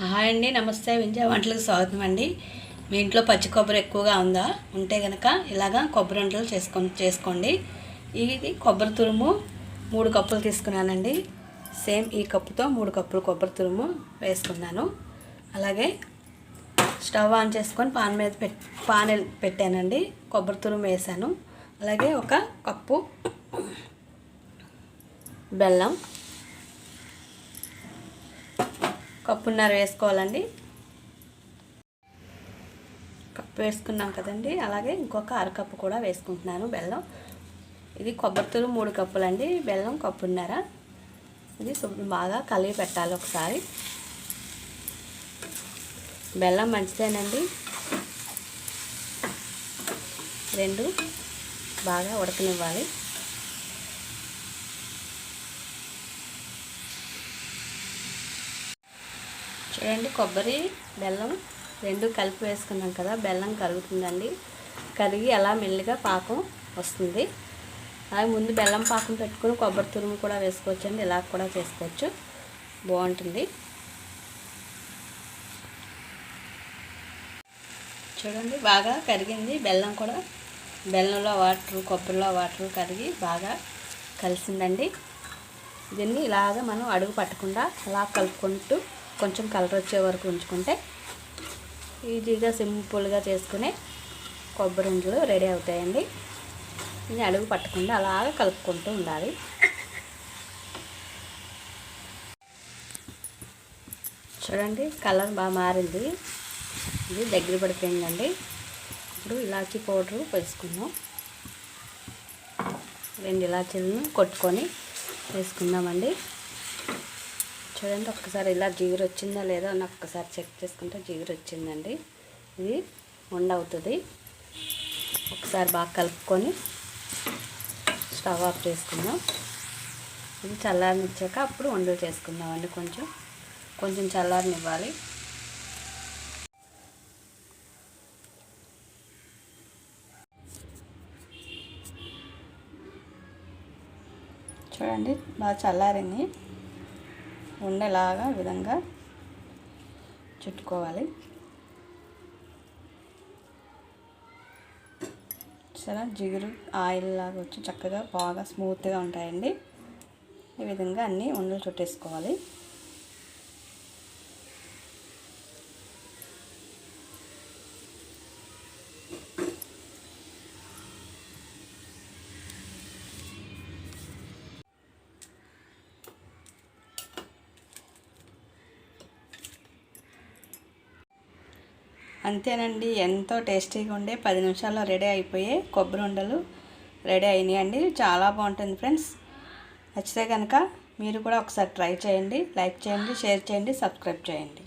Hi అండి నమస్తే. వింజా వంటలకు స్వాగతం అండి. మీ ఇంట్లో పచ్చి కొబ్బరి ఎక్కువగా ఉందా? ఉంటే కనుక ఇలాగా కొబ్బరి వంటలు చేసుకో చేసుకోండి. ఇది కొబ్బరి తురుము మూడు కప్పులు తీసుకున్నానండి. సేమ్ ఈ కప్పుతో మూడు కప్పులు కొబ్బరి తురుము వేసుకున్నాను. అలాగే స్టవ్ ఆన్ చేసుకొని పాన్ మీద పెట్ పాన్ పెట్టానండి. కొబ్బరి తురుము వేసాను. అలాగే ఒక కప్పు బెల్లం కప్పున్నర వేసుకోవాలండి. కప్పు వేసుకున్నాం కదండి. అలాగే ఇంకొక అరకప్పు కూడా వేసుకుంటున్నాను బెల్లం. ఇది కొబ్బరి తురు మూడు కప్పులండి. బెల్లం కప్పున్నర. ఇది శుభ్రం బాగా కలిగి పెట్టాలి ఒకసారి. బెల్లం మంచిదేనండి. రెండు బాగా ఉడకనివ్వాలి. చూడండి కొబ్బరి బెల్లం రెండు కలిపి వేసుకున్నాం కదా బెల్లం కరుగుతుందండి. కరిగి అలా మెల్లిగా పాకం వస్తుంది. అలాగే ముందు బెల్లం పాకం పెట్టుకుని కొబ్బరి తురుము కూడా వేసుకోవచ్చండి ఇలా కూడా చేసుకోవచ్చు. బాగుంటుంది. చూడండి బాగా కరిగింది. బెల్లం కూడా బెల్లంలో వాటర్ కొబ్బరిలో వాటర్ కరిగి బాగా కలిసిందండి. దీన్ని ఇలాగ మనం అడుగు పట్టకుండా అలా కలుపుకుంటూ కొంచెం కలర్ వచ్చే వరకు ఉంచుకుంటే ఈజీగా సింపుల్గా చేసుకునే కొబ్బరి ఉండలు రెడీ అవుతాయండి. ఇది అడుగు పట్టకుండా అలాగ కలుపుకుంటూ ఉండాలి. చూడండి కలర్ బాగా మారింది. ఇది దగ్గర పడిపోయిందండి. ఇప్పుడు ఇలాచీ పౌడరు వేసుకుందాం. రెండు ఇలాచీలను కొట్టుకొని వేసుకుందామండి. చూడండి ఒక్కసారి ఇలా జిగురు వచ్చిందా లేదా అని ఒక్కసారి చెక్ చేసుకుంటే జిగురు వచ్చిందండి ఇది ఉండవుతుంది ఒకసారి బాగా కలుపుకొని స్టవ్ ఆఫ్ చేసుకుందాం. ఇది చల్లారనిచ్చాక అప్పుడు వండలు చేసుకుందామండి కొంచెం. కొంచెం చల్లారనివ్వాలి. చూడండి బాగా చల్లారింది. ఉండేలాగా విధంగా చుట్టుకోవాలి. చాలా జిగురు ఆయిల్ లాగా వచ్చి చక్కగా బాగా స్మూత్గా ఉంటాయండి. ఈ విధంగా అన్నీ ఉండలు చుట్టేసుకోవాలి. అంతేనండి ఎంతో టేస్టీగా ఉండే పది నిమిషాల్లో రెడీ అయిపోయే కొబ్బరి ఉండలు రెడీ అయినాయండి. చాలా బాగుంటుంది ఫ్రెండ్స్. నచ్చితే కనుక మీరు కూడా ఒకసారి ట్రై చేయండి లైక్ చేయండి షేర్ చేయండి సబ్స్క్రైబ్ చేయండి.